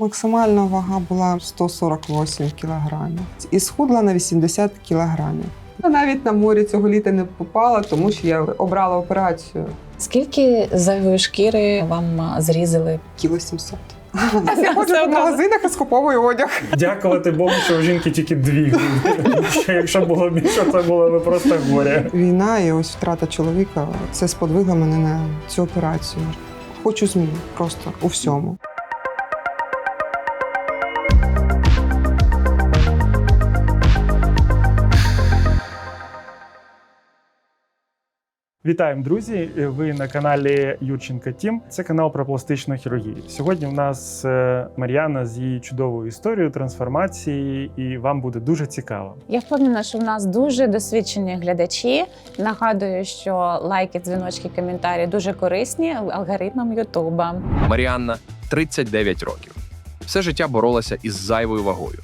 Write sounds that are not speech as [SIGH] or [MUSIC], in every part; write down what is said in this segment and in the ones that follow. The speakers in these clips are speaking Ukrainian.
Максимальна вага була 148 кілограмів і схудла на 80 кілограмів. Я навіть на морі цього літа не попала, тому що я обрала операцію Скільки зайвої шкіри вам зрізали? кіло 700. [LAUGHS] Я ходжу по магазинах і скуповую одяг. Дякувати Богу, що у жінки тільки дві. Якщо було більше, це було би просто горе. Війна і ось втрата чоловіка це сподвигло мене на цю операцію. Хочу змін просто у всьому. Вітаємо, друзі! Ви на каналі Юрченка Тім. Це канал про пластичну хірургію. Сьогодні в нас е, Мар'яна з її чудовою історією трансформації, і вам буде дуже цікаво. Я впевнена, що в нас дуже досвідчені глядачі. Нагадую, що лайки, дзвіночки, коментарі дуже корисні алгоритмам Ютуба. Маріанна 39 років. Все життя боролася із зайвою вагою.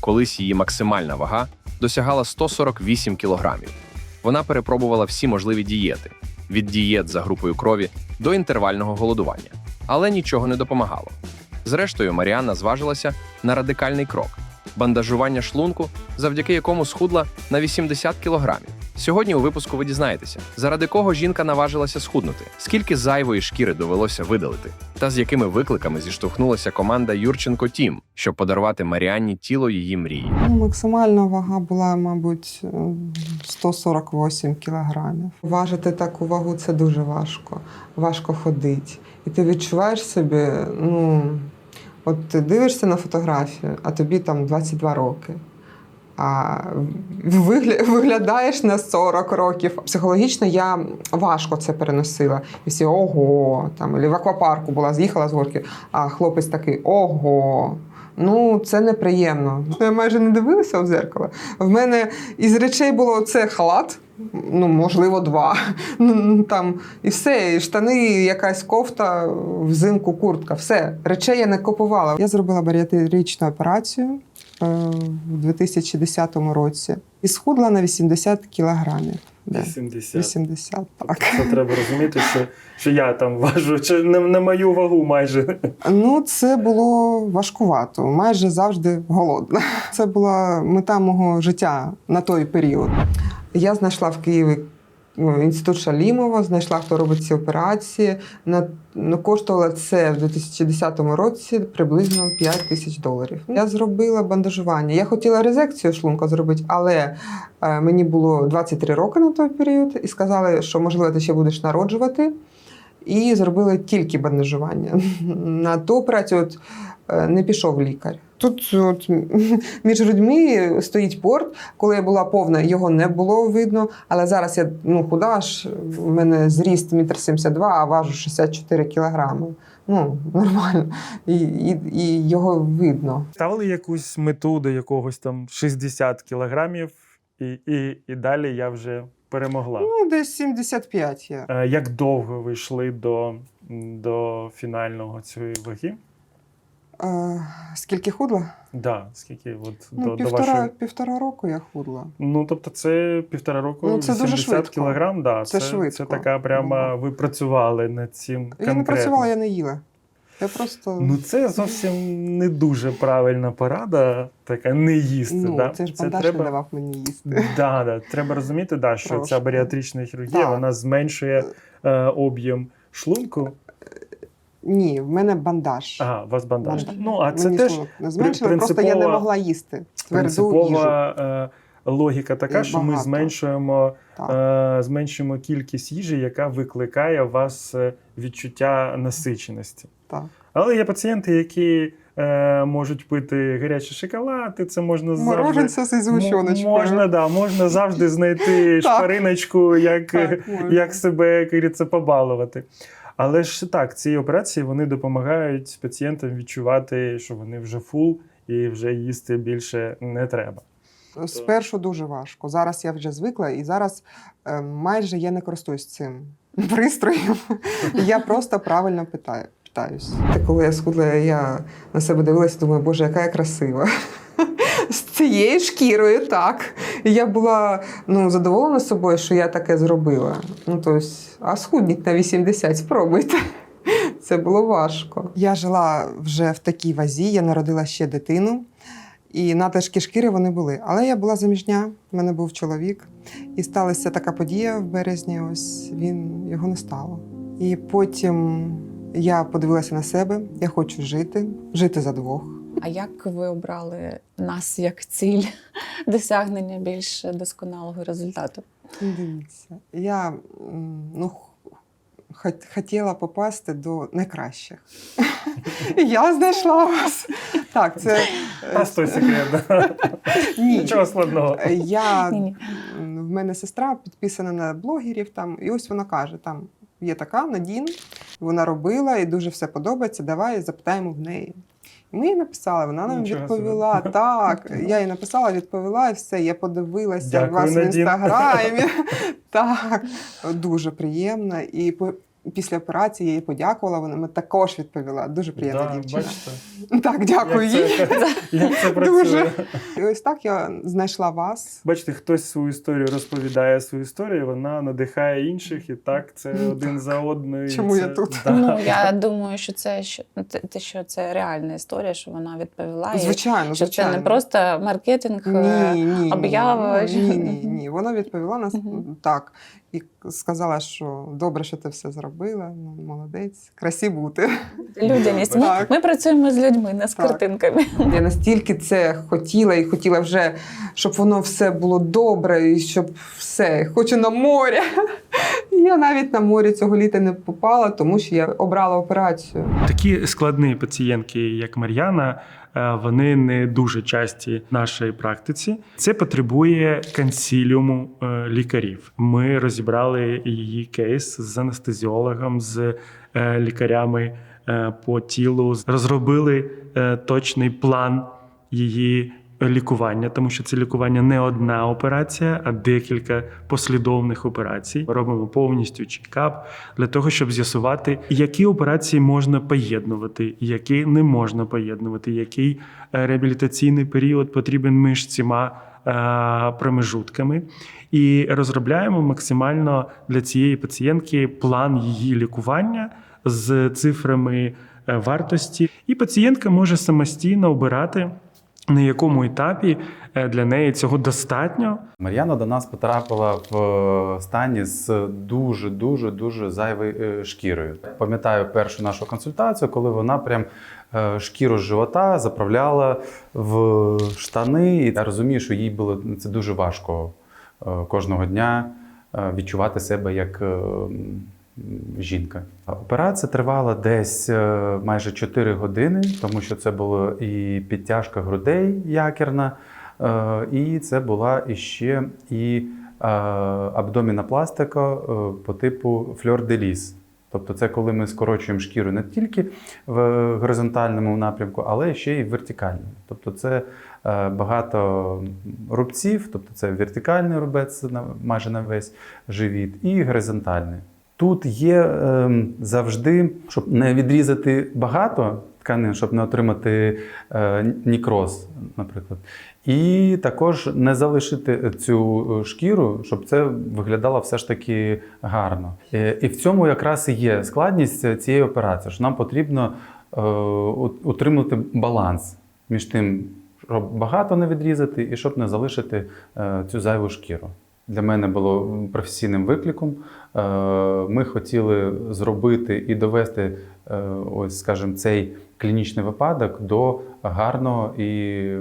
Колись її максимальна вага досягала 148 кілограмів. Вона перепробувала всі можливі дієти від дієт за групою крові до інтервального голодування, але нічого не допомагало. Зрештою, Маріанна зважилася на радикальний крок бандажування шлунку, завдяки якому схудла на 80 кілограмів. Сьогодні у випуску ви дізнаєтеся, заради кого жінка наважилася схуднути, скільки зайвої шкіри довелося видалити, та з якими викликами зіштовхнулася команда Юрченко Тім, щоб подарувати Маріанні тіло її мрії. Ну, максимальна вага була, мабуть, е, 148 кілограмів. Важити таку вагу це дуже важко. Важко ходити. І ти відчуваєш собі, ну, от ти дивишся на фотографію, а тобі там 22 роки. А вигля- виглядаєш на 40 років. Психологічно я важко це переносила. І всі ого, там, або в аквапарку була, з'їхала з горки, а хлопець такий ого. Ну, це неприємно. Я майже не дивилася в дзеркало. В мене із речей було це халат, ну, можливо, два. [LAUGHS] Ну, Там, і все, і штани, якась кофта, взимку куртка. Все. Речей я не купувала. Я зробила баріатричну операцію в 2010 році і схудла на 80 кілограмів. Да. 80. 80, так. Це [LAUGHS] треба розуміти, що, що я там важу, чи не на мою вагу майже. Ну, це було важкувато, майже завжди голодна. Це була мета мого життя на той період. Я знайшла в Києві інститут Шалімова, знайшла, хто робить ці операції. На, ну, коштувало це в 2010 році приблизно 5 тисяч доларів. Я зробила бандажування. Я хотіла резекцію шлунка зробити, але е, мені було 23 роки на той період, і сказали, що можливо ти ще будеш народжувати. І зробили тільки бандажування. [LAUGHS] На ту операцію от, е, не пішов лікар. Тут от, [LAUGHS] між людьми стоїть порт. Коли я була повна, його не було видно. Але зараз я ну, худа ж, в мене зріст 1,72 м, а важу 64 кілограми. Ну, нормально. І, і, і його видно. Ставили якусь мету до якогось там 60 кілограмів, і, і, і далі я вже перемогла. Ну, десь 75 я. Е, Як довго ви йшли до, до фінального цієї ваги? Скільки худла? Да, скільки от Ну, до, до півтора, вашої. півтора року я худла. Ну, тобто, це півтора року, Ну, це дуже 80 швидко. кілограм. Да, Це це, швидко. це така прямо ви працювали над цим. Я не працювала, я не їла. Я просто. Ну, це зовсім не дуже правильна порада, така не їсти. Ну, да? це ж бандаж не давав мені їсти. Да, да. Треба розуміти, да, що Трошки. ця баріатрична хірургія Да. вона зменшує е, об'єм шлунку. Ні, в мене бандаж. Ага, у вас бандаж. Бандаж. Ну, а це Мені теж не зменшили, просто я не могла їсти тверду їжу. е, логіка така, І що ми зменшуємо, е, зменшуємо кількість їжі, яка викликає у вас е, відчуття насиченості. Так. Але є пацієнти, які е, можуть пити гарячий шоколад, і це можна завжди. Мороженце зі згущеночкою. М- Можна, да, можна завжди знайти [LAUGHS] шпариночку, як, Так, як себе як говориться, побалувати. Але ж так, ці операції вони допомагають пацієнтам відчувати, що вони вже фул і вже їсти більше не треба. Спершу дуже важко. Зараз я вже звикла, і зараз е, майже я не користуюсь цим [LAUGHS] пристроєм. Я просто правильно питаю. Питаюсь. Коли я схудла, я на себе дивилася, думаю, боже, яка я красива. З цією шкірою, так. І я була ну, задоволена собою, що я таке зробила. Ну, тобто, а схудніть на 80, спробуйте. [LAUGHS] Це було важко. Я жила вже в такій вазі, я народила ще дитину. І надлишки шкіри вони були. Але я була заміжня, в мене був чоловік. І сталася така подія в березні. Ось він його не стало. І потім я подивилася на себе. Я хочу жити, жити за двох. А як ви обрали нас як ціль [LAUGHS] досягнення більш досконалого результату? Дивіться, я ну, хот- хотіла попасти до найкращих. [LAUGHS] Я знайшла вас. Так, це е, Простой секрет. [LAUGHS] ні. Нічого складного. Я в мене сестра підписана на блогерів там, і ось вона каже: там є така Надін, вона робила і дуже все подобається. Давай запитаємо в неї. Ми їй написали, вона нам Нічого відповіла. відповіла. [LAUGHS] Так, я їй написала, відповіла, і все. Я подивилася Дякую, вас в інстаграмі. [LAUGHS] Так, дуже приємно. І після операції я їй подякувала. Вона мені також відповіла. Дуже приємна Да, дівчина. Бачите, [LAUGHS] Так, дякую як їй. це, як це [LAUGHS] працює. Дуже. І ось так я знайшла вас. Бачите, хтось свою історію розповідає свою історію, вона надихає інших, і так це Ну, один за одною. Чому це- я тут? Да. Ну я думаю, що це що те, те, що це реальна історія, що вона відповіла. і Звичайно, що звичайно. це не просто маркетинг. е, ні, ні, об'ява. Ні, ні, ні, ні. Вона відповіла нас так. І сказала, що добре, що ти все зробила. Ну, молодець, красі бути. Людяність. Ми, ми працюємо з людьми, не з Так. картинками. Я настільки це хотіла і хотіла вже, щоб воно все було добре, і щоб все. Хочу на море. Я навіть на море цього літа не попала, тому що я обрала операцію. Такі складні пацієнтки, як Мар'яна, е, вони не дуже часті в нашій практиці. Це потребує консіліуму е, лікарів. Ми розібрали її кейс з анестезіологом, з е, лікарями по тілу, розробили точний план її. Лікування, тому що це лікування не одна операція, а декілька послідовних операцій. Робимо повністю чекап для того, щоб з'ясувати, які операції можна поєднувати, які не можна поєднувати, який е, реабілітаційний період потрібен між цими е, промежутками. І розробляємо максимально для цієї пацієнтки план її лікування з цифрами е, вартості. І пацієнтка може самостійно обирати. На якому етапі е, для неї цього достатньо, Мар'яна до нас потрапила в е, стані з дуже дуже дуже зайвою е, шкірою. Пам'ятаю першу нашу консультацію, коли вона прям шкіру з живота заправляла в штани. І я розумію, що їй було це дуже важко кожного дня відчувати себе як. Жінка. Операція тривала десь е, майже 4 години, тому що це було і підтяжка грудей якірна, Е, І це була іще і е, абдомінопластика по типу фльор де ліс. Тобто це коли ми скорочуємо шкіру не тільки в горизонтальному напрямку, але ще й в вертикальному. Тобто це багато рубців, тобто це вертикальний рубець майже на весь живіт, і горизонтальний. Тут є ем, завжди, щоб не відрізати багато тканин, щоб не отримати е, нікроз, наприклад. І також не залишити цю е, шкіру, щоб це виглядало все ж таки гарно. Е, І в цьому якраз і є складність цієї операції, що нам потрібно е, утримати баланс між тим, щоб багато не відрізати, і щоб не залишити е, цю зайву шкіру. Для мене було професійним викликом. Е, Ми хотіли зробити і довести, е, ось, скажімо, цей клінічний випадок до гарного і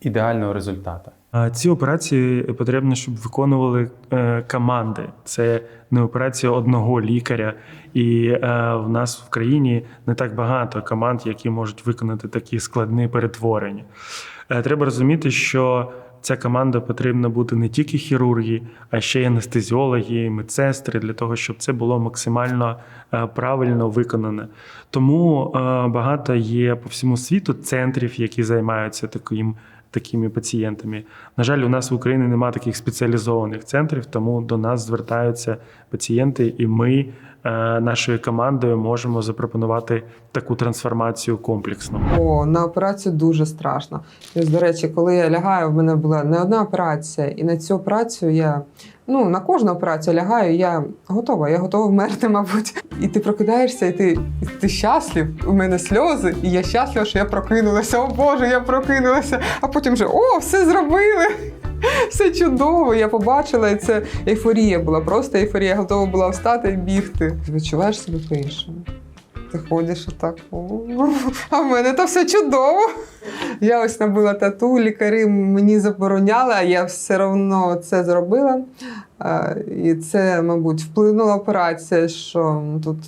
ідеального результату. Ці операції потрібно, щоб виконували е, команди. Це не операція одного лікаря. І в нас в країні не так багато команд, які можуть виконати такі складні перетворення. Треба розуміти, що ця команда потрібна бути не тільки хірурги, а ще й анестезіологи, медсестри для того, щоб це було максимально е, правильно виконане. Тому е, багато є по всьому світу центрів, які займаються таким такими пацієнтами. На жаль, у нас в Україні немає таких спеціалізованих центрів, тому до нас звертаються пацієнти, і ми нашою командою можемо запропонувати таку трансформацію комплексно. О, на операцію дуже страшно. Ось, до речі, коли я лягаю, в мене була не одна операція, і на цю операцію я. Ну, на кожну операцію лягаю, я готова, я готова вмерти, [LAUGHS] мабуть. І ти прокидаєшся, і ти, і ти щаслив. У мене сльози, і я щаслива, що я прокинулася. О Боже, я прокинулася. А потім вже о, все зробили. [LAUGHS] Все чудово. Я побачила, і це ейфорія була. Просто ейфорія. Готова була встати і бігти. Ти Відчуваєш себе по-іншому. Ти ходиш отак. А в мене то все чудово. Я ось набила тату, лікарі мені забороняли, а я все одно це зробила. І це, мабуть, вплинула операція, що тут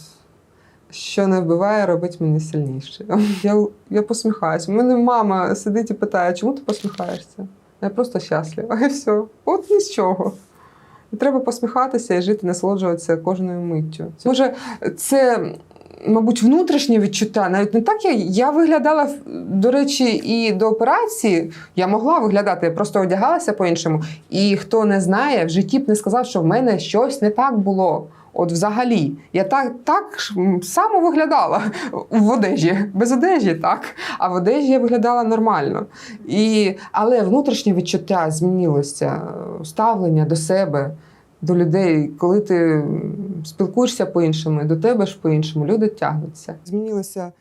що не вбиває, робить мені сильніше. Я, я посміхаюся. У мене мама сидить і питає, чому ти посміхаєшся? Я просто щаслива. [LAUGHS] І все. От ні з чого. І треба посміхатися і жити, насолоджуватися кожною миттю. Може, це мабуть, внутрішнє відчуття. Навіть не так я, я виглядала, до речі, і до операції я могла виглядати, я просто одягалася по-іншому. І хто не знає, в житті б не сказав, що в мене щось не так було. От взагалі, я так, так само виглядала в одежі, без одежі, так. А в одежі я виглядала нормально. І, але внутрішнє відчуття змінилося, ставлення до себе, до людей. Коли ти спілкуєшся по-іншому, до тебе ж по-іншому, люди тягнуться. Змінилося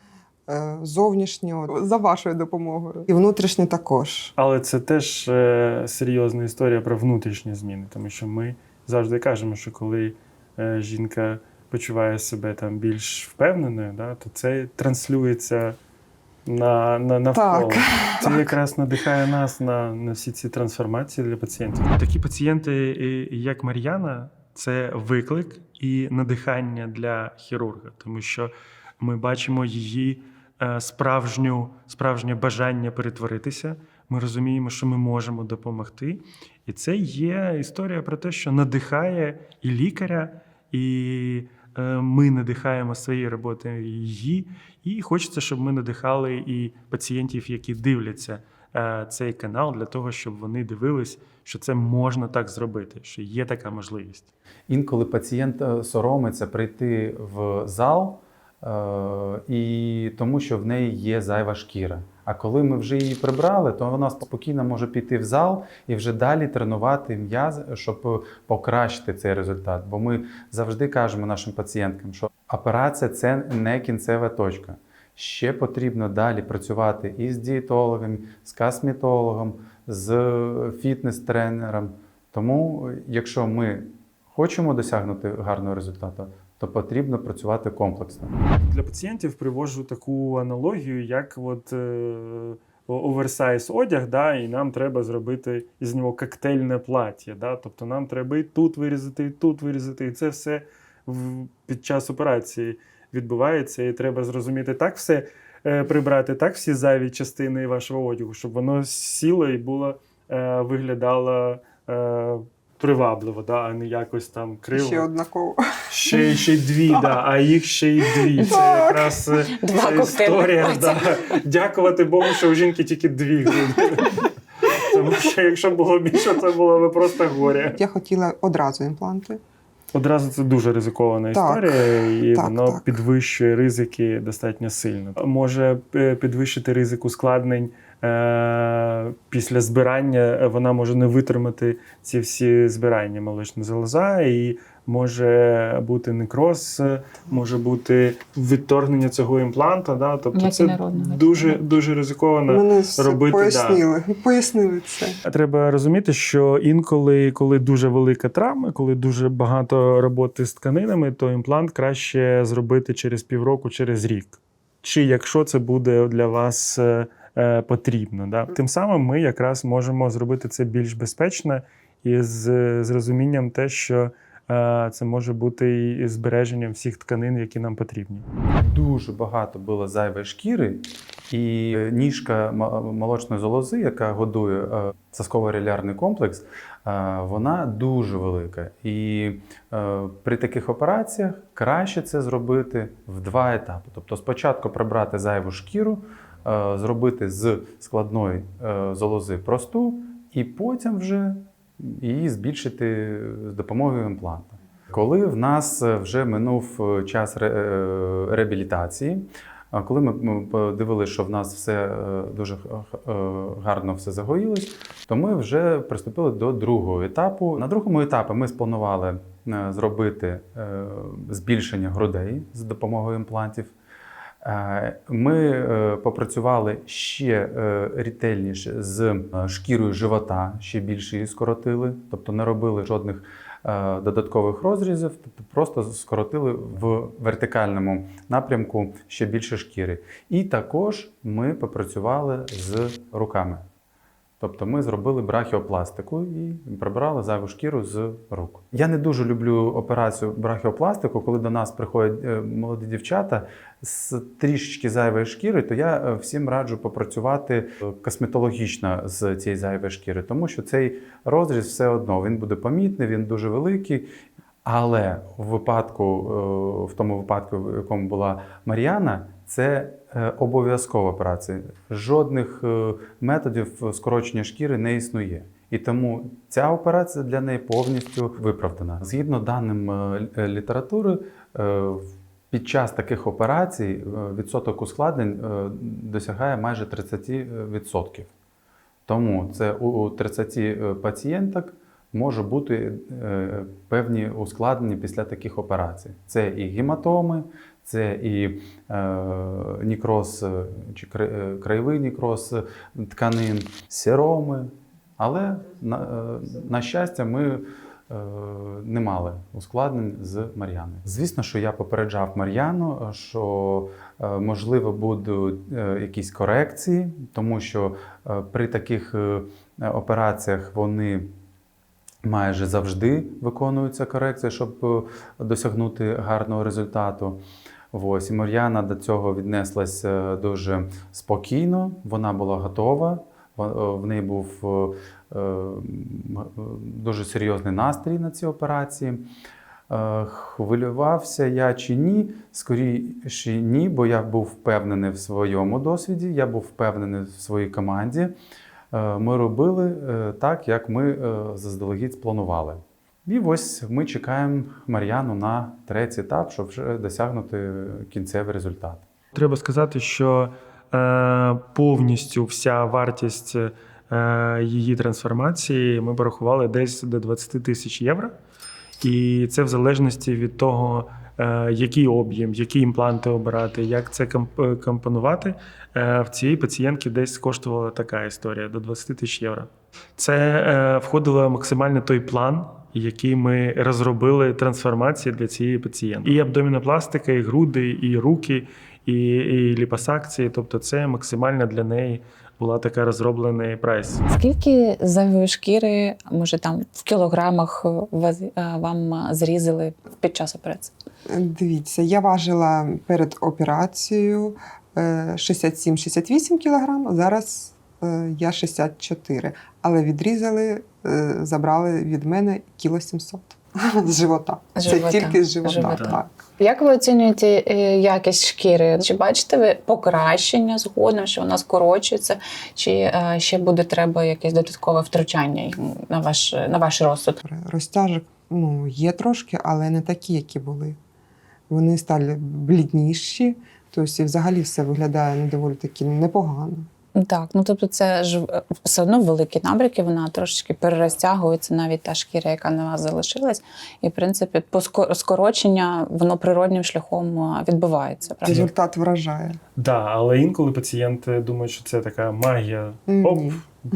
е, зовнішнє за вашою допомогою. І внутрішнє також. Але це теж е, серйозна історія про внутрішні зміни, тому що ми завжди кажемо, що коли жінка почуває себе там більш впевненою, да, то це транслюється на, на навколо. Так, Це якраз надихає нас на, на всі ці трансформації для пацієнтів. Такі пацієнти, е, як Мар'яна, це виклик і надихання для хірурга, тому що ми бачимо її е, справжню, справжнє бажання перетворитися. Ми розуміємо, що ми можемо допомогти. І це є історія про те, що надихає і лікаря, і е, ми надихаємо своєю роботою її. І хочеться, щоб ми надихали і пацієнтів, які дивляться е, цей канал, для того, щоб вони дивились, що це можна так зробити, що є така можливість. Інколи пацієнт е, соромиться прийти в зал, і тому що в неї є зайва шкіра. А коли ми вже її прибрали, то вона спокійно може піти в зал і вже далі тренувати м'яз, щоб покращити цей результат. Бо ми завжди кажемо нашим пацієнткам, що операція це не кінцева точка. Ще потрібно далі працювати і з дієтологом, з косметологом, з фітнес-тренером. Тому, якщо ми хочемо досягнути гарного результату, то потрібно працювати комплексно. Для пацієнтів привожу таку аналогію, як от е, оверсайз одяг, да, і нам треба зробити із нього коктейльне плаття. Да? Тобто нам треба і тут вирізати, і тут вирізати. І це все під час операції відбувається. І треба зрозуміти так все е, прибрати, так всі зайві частини вашого одягу, щоб воно сіло і було е, виглядало. Привабливо, да, а не якось там криво. Ще однаково. Ще, ще дві, да, а їх ще й дві. Це якраз е, Два історія. Да. Дякувати Богу, що у жінки тільки дві груди. Тому що якщо було більше, це було би просто горе. Я хотіла одразу імпланти. Одразу це дуже ризикована Так. історія, і Так, воно так. підвищує ризики достатньо сильно. Може е, підвищити ризик ускладнень. Е, Після збирання вона може не витримати ці всі збирання молочна залоза, і може бути некроз, може бути відторгнення цього імпланта. Да? Тобто Як це дуже, дуже ризиковано. Мене робити, пояснили. Пояснили це. Треба розуміти, що інколи, коли дуже велика травма, коли дуже багато роботи з тканинами, то імплант краще зробити через півроку, через рік. Чи якщо це буде для вас е, е, потрібно. Да? Тим самим ми якраз можемо зробити це більш безпечно і з, з розумінням те, що е, це може бути і збереженням всіх тканин, які нам потрібні. Дуже багато було зайвої шкіри, і ніжка м- молочної залози, яка годує е, сосково-релярний комплекс, е, вона дуже велика. І е, при таких операціях краще це зробити в два етапи. Тобто, спочатку прибрати зайву шкіру, е, зробити з складної е, залози просту, і потім вже її збільшити з допомогою імпланта. Коли в нас е, вже минув е, час е, реабілітації, коли ми подивилися, що в нас все е, дуже е, гарно все загоїлось, то ми вже приступили до другого етапу. На другому етапі ми спланували е, зробити е, збільшення грудей з допомогою імплантів. Е, Ми е, попрацювали ще рітельніше з е, шкірою живота, ще більше її скоротили, тобто не робили жодних е, додаткових розрізів, тобто просто скоротили в вертикальному напрямку ще більше шкіри. І також ми попрацювали з руками. Тобто ми зробили брахіопластику і прибрали зайву шкіру з рук. Я не дуже люблю операцію брахіопластику, коли до нас приходять е, молоді дівчата з трішечки зайвої шкіри, то я е, всім раджу попрацювати е, косметологічно з цієї зайвої шкіри, тому що цей розріз все одно він буде помітний, він дуже великий. Але в випадку, в тому випадку, в якому була Мар'яна, це обов'язкова операція. Жодних е, методів скорочення шкіри не існує. І тому ця операція для неї повністю виправдана. Згідно даним е, е, літератури, е, під час таких операцій е, відсоток ускладнень е, досягає майже 30%. Тому це у у 30 пацієнток може бути е, певні ускладнення після таких операцій. Це і гематоми, це і е, нікроз е, чи е, краєвий нікроз тканин, сироми. Але на, на щастя, ми не мали ускладнень з Мар'яною. Звісно, що я попереджав Мар'яну, що можливо будуть якісь корекції, тому що при таких операціях вони майже завжди виконуються корекції, щоб досягнути гарного результату. Ось і Мар'яна до цього віднеслась е, дуже спокійно, вона була готова. Е, В неї був е, дуже серйозний настрій на цій операції. Хвилювався я чи ні? Скоріше ні, бо я був впевнений в своєму досвіді, я був впевнений в своїй команді. Ми робили так, як ми заздалегідь спланували. І ось ми чекаємо Мар'яну на третій етап, щоб вже досягнути кінцевий результат. Треба сказати, що е, повністю вся вартість е, її трансформації ми порахували десь до 20 тисяч євро. І це в залежності від того, е, який об'єм, які імпланти обирати, як це комп- компонувати. Е, в цієї пацієнтки десь коштувала така історія до 20 тисяч євро. Це е, входило максимально той план, який ми розробили трансформації для цієї пацієнтки. І абдомінопластика, і груди, і руки, і, і ліпосакції. Тобто, це максимально для неї була така розроблений прайс. Скільки зайвої шкіри, може там в кілограмах е, вам зрізали під час операції? Дивіться, я важила перед операцією е, 67-68 кг, зараз е, я 64. Але відрізали, е, забрали від мене кіло 700 з живота. Живота. Це тільки з живота. Живота. Так. Як ви оцінюєте е, якість шкіри? Чи бачите ви покращення згодом, що вона скорочується, чи е, ще буде треба якесь додаткове втручання на ваш на ваш розсуд? Розтяжок ну, є трошки, але не такі, які були. Вони стали блідніші, тобто і взагалі все виглядає ну, доволі таки непогано. Так, ну тобто це ж е, все одно великі набряки, вона трошечки перерозтягується, навіть та шкіра, яка на вас залишилась. І, в принципі, по скорочення воно природнім шляхом е, відбувається. Правда? Результат вражає. Да, але інколи пацієнти думають, що це така магія. Оп,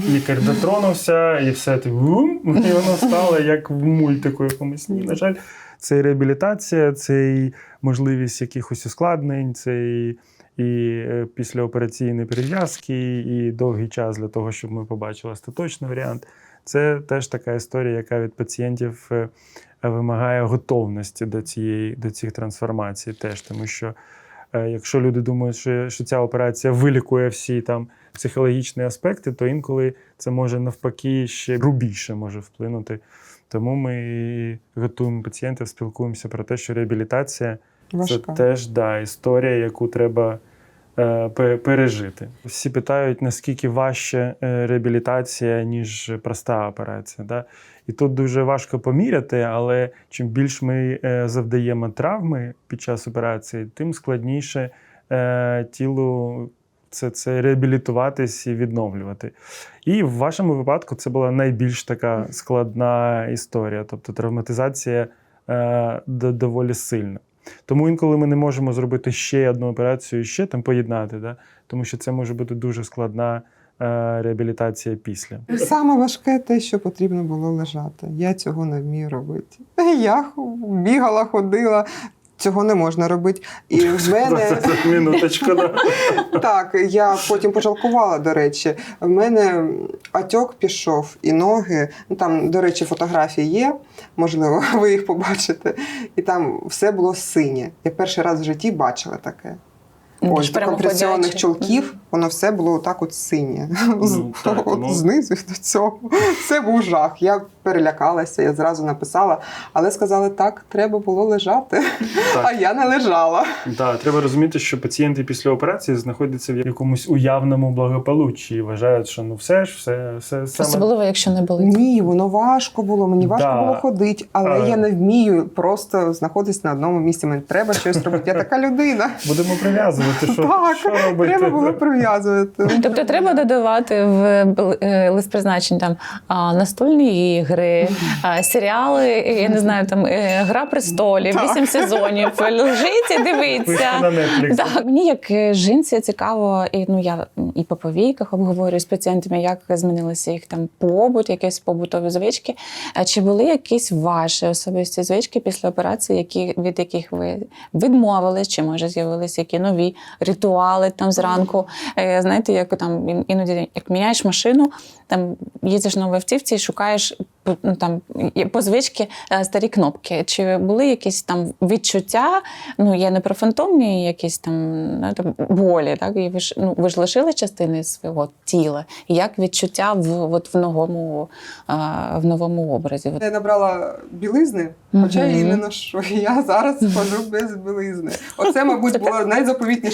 лікар дотронувся, і все ти вум, і воно стало як в мультику якомусь. Ні, на жаль, це і реабілітація, це і можливість якихось ускладнень, це і, і е, післяопераційні перев'язки, і довгий час для того, щоб ми побачили остаточний варіант. Це теж така історія, яка від пацієнтів е, вимагає готовності до цієї до цих трансформацій, теж тому що. Е, Якщо люди думають, що, що ця операція вилікує всі там психологічні аспекти, то інколи це може навпаки ще грубіше може вплинути. Тому ми готуємо пацієнтів, спілкуємося про те, що реабілітація Важка. це теж да, історія, яку треба е, пережити. Всі питають, наскільки важче е, реабілітація, ніж проста операція. Да? І тут дуже важко поміряти, але чим більш ми е, завдаємо травми під час операції, тим складніше е, тілу це, це реабілітуватись і відновлювати. І в вашому випадку це була найбільш така складна історія, тобто травматизація е, доволі сильна. Тому інколи ми не можемо зробити ще одну операцію, ще там поєднати, да? тому що це може бути дуже складна е, реабілітація після. Саме важке те, що потрібно було лежати. Я цього не вмію робити. [LAUGHS] Я бігала, ходила. Цього не можна робити. І в [LAUGHS] мене Минуточку. [LAUGHS] Так, я потім пожалкувала, до речі. В мене атьок пішов і ноги. Ну там, до речі, фотографії є. Можливо, [LAUGHS] ви їх побачите. І там все було синє. Я перший раз в житті бачила таке. Ось до компресіонних прямоходяче. чулків воно все було отак от синє. Ну, [LAUGHS] так, от ну. знизу до цього. Це був жах. Я перелякалася, я зразу написала, але сказали, так, треба було лежати. Так. А я не лежала. Да, треба розуміти, що пацієнти після операції знаходяться в якомусь уявному благополуччі і вважають, що ну все ж, все, все саме. Особливо, якщо не болить. Ні, воно важко було. Мені важко Да. було ходити, але Але- я не вмію просто знаходитись на одному місці. Мені треба щось робити. Я така людина. Будемо прив'язувати, що, Так, що робити. Треба було прив'язувати. Тобто треба додавати в е, лист призначень там настольні ігри, серіали, я не знаю, там е, Гра престолів, вісім сезонів. Лежить і дивиться. Так, мені як жінці цікаво, і ну я і по повійках обговорюю з пацієнтами, як змінилися їх там побут, якісь побутові звички. Чи були якісь ваші особисті звички після операції, які від яких ви відмовились, чи може з'явилися які нові ритуали там зранку? Е, Знаєте, як там іноді як міняєш машину, там їздиш на автівці і шукаєш ну, там по звички е, старі кнопки. Чи були якісь там відчуття? Ну я не про фантомні якісь там, ну, там болі, так і ви ж ну ви ж лишили частини свого тіла. Як відчуття в от в новому в новому образі? Я набрала білизни, хоча я її не ношу. [LAUGHS] Я зараз ходжу без білизни. Оце, мабуть, була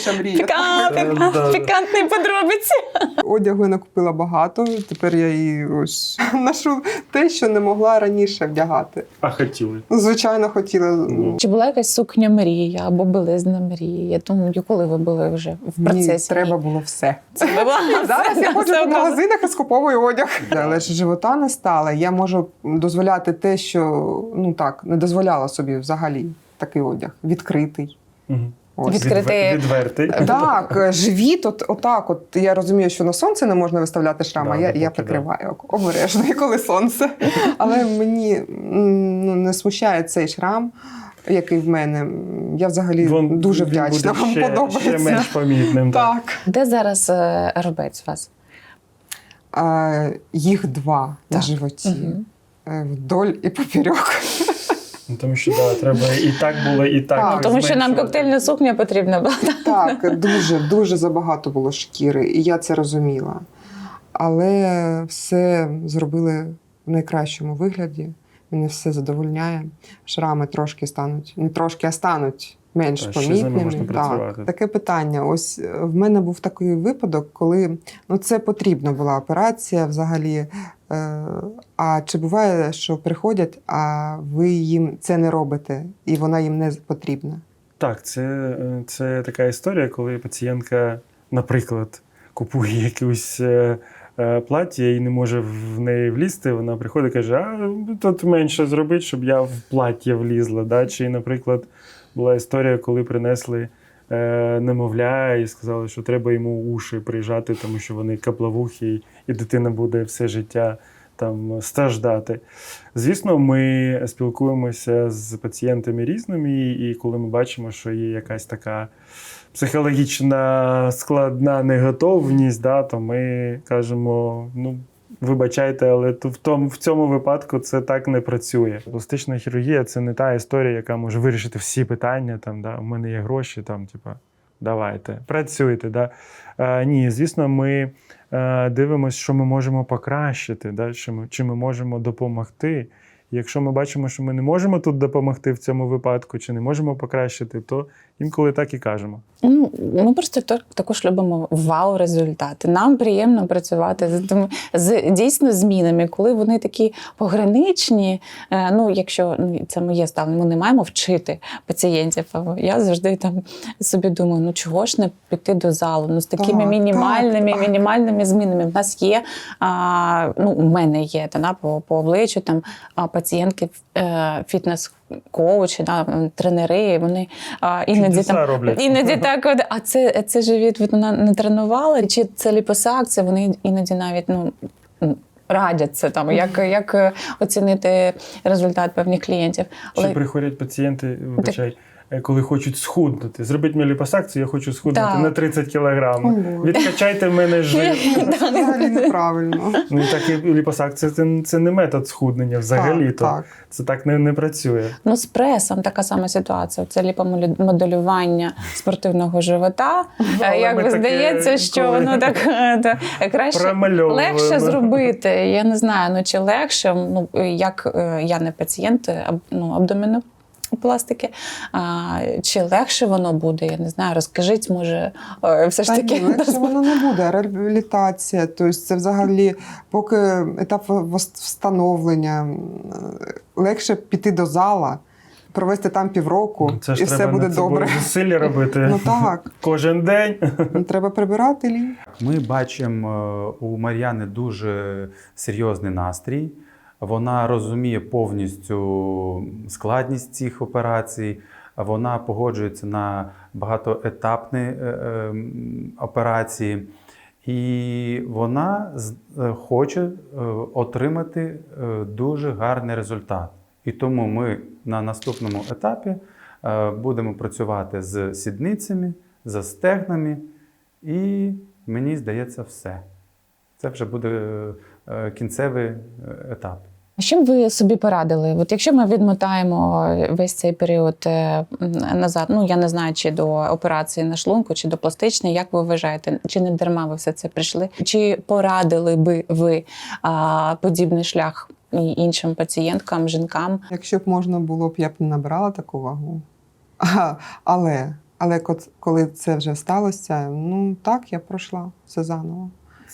найзаповітніша мрія. Пікантний, Да, да. пікантний подробиці. Одягу я накупила багато. Тепер я її ось [LAUGHS] ношу те, що не могла раніше вдягати. А хотіли. Ну, Звичайно, хотіла. Ну. Чи була якась сукня мрія або білизна мрія? Я думаю, коли ви були вже в процесі? Ні, треба було все. Це була [LAUGHS] зараз я ходжу по магазинах і скуповую одяг. Але ж живота не стало. Я можу дозволяти те, що ну так не дозволяла собі взагалі такий одяг. Відкритий. Мгм. Ось. Відкритий. Відвертий. Так, живіт, от, отак. От я розумію, що на сонце не можна виставляти шрам, Да, а я, я да. прикриваю обережно, коли сонце. Але мені ну, не смущає цей шрам, який в мене. Я взагалі Вон- дуже вдячна. Вам ще, подобається. Ще менш помітним. Так. Так. Де зараз е, робець у вас? А, їх два на животі. Е, Вдоль і поперек. Ну, Тому що да, треба і так було, і так. Так. Тому що нам коктейльна сукня потрібна була. Так, дуже, дуже забагато було шкіри, і я це розуміла. Але все зробили в найкращому вигляді. Мене все задовольняє. Шрами трошки стануть, не трошки, а стануть менш Та, помітними. можна працювати. Так, таке питання. Ось е, в мене був такий випадок, коли ну, це потрібна була операція взагалі. Е, А чи буває, що приходять, а ви їм це не робите, і вона їм не потрібна? Так, це, е, це така історія, коли пацієнтка, наприклад, купує якусь е, плаття і не може в неї влізти. Вона приходить і каже: а тут менше зробити, щоб я в плаття влізла. Да? Чи, наприклад, була історія, коли принесли немовля і сказали, що треба йому уші прижати, тому що вони каплавухі, і дитина буде все життя там страждати. Звісно, ми спілкуємося з пацієнтами різними, і коли ми бачимо, що є якась така психологічна складна неготовність, да, то ми кажемо: ну. Вибачайте, але в тому в цьому випадку це так не працює. Пластична хірургія це не та історія, яка може вирішити всі питання. Там да, у мене є гроші, там, типа, давайте, працюйте. Да. Е, ні, звісно, ми е, дивимося, що ми можемо покращити, да, що ми, чи ми можемо допомогти. Якщо ми бачимо, що ми не можемо тут допомогти в цьому випадку, чи не можемо покращити, то інколи так і кажемо. Ну, ми просто так- також любимо вау-результати. Нам приємно працювати з, з дійсно змінами, коли вони такі пограничні. Е, Ну, якщо ну, це моє ставлення, ми не маємо вчити пацієнтів. Я завжди там собі думаю, ну чого ж не піти до залу? Ну, з такими Так, мінімальними, так. мінімальними змінами. В нас є, а, ну, у мене є та, на, по, по обличчю там а, пацієнтки, е, фітнес-коучі, да, тренери, вони а, іноді там роблять. іноді [LAUGHS] так, от, а це, це живіт вона не тренувала, чи це ліпосакція, вони іноді навіть ну. Радяться там, [LAUGHS] як, як е, оцінити результат певних клієнтів. Чи приходять пацієнти, вибачай, коли хочуть схуднути. Зробіть мені ліпосакцію, я хочу схуднути на 30 кілограм. Відкачайте в мене [LAUGHS] жир. Це взагалі неправильно. Ну так і ліпосакція це, це не метод схуднення взагалі. Так, то так. Це так не, не працює. Ну, з пресом така сама ситуація. Це ліпомоделювання спортивного живота. Е, Але Як би здається, що воно так е, краще легше зробити. Я не знаю, ну чи легше, ну як е, я не пацієнт ну, абдоміно. Пластики, а, чи легше воно буде? Я не знаю. Розкажіть, може, все ж Та таки ні, легше воно не буде. Реабілітація, тобто це взагалі, поки етап встановлення, легше піти до зала, провести там півроку, Ну, Це ж і все буде добре. [LAUGHS] зусилля робити Ну так, [LAUGHS] кожен день. треба прибирати лі. Ми бачимо е, у Мар'яни дуже серйозний настрій. Вона розуміє повністю складність цих операцій. Вона погоджується на багатоетапні е, е, операції, і вона е, хоче отримати дуже гарний результат. І тому ми на наступному етапі будемо працювати з сідницями, з стегнами, і мені здається, все. Це вже буде кінцевий етап. Б ви собі порадили? От якщо ми відмотаємо весь цей період е, назад, ну я не знаю, чи до операції на шлунку, чи до пластичної, як ви вважаєте, чи не дарма ви все це прийшли? Чи порадили би ви а, подібний шлях іншим пацієнткам, жінкам? Якщо б можна було б, я б не набрала таку вагу. А, але, але коли це вже сталося, ну так, я пройшла все заново.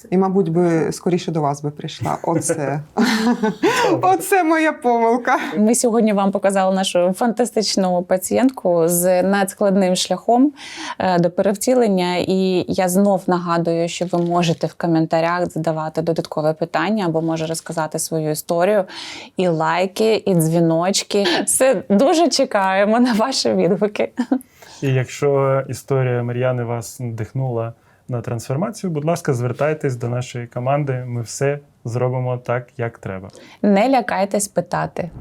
І, мабуть, би скоріше до вас би прийшла. Оце. [LAUGHS] Оце моя помилка. Ми сьогодні вам показали нашу фантастичну пацієнтку з надскладним шляхом е, до перевтілення. І я знов нагадую, що ви можете в коментарях задавати додаткове питання або може розказати свою історію. І лайки, і дзвіночки. Все дуже чекаємо на ваші відгуки. І якщо історія Мар'яни вас надихнула на трансформацію, будь ласка, звертайтесь до нашої команди. Ми все зробимо так, як треба. Не лякайтесь питати.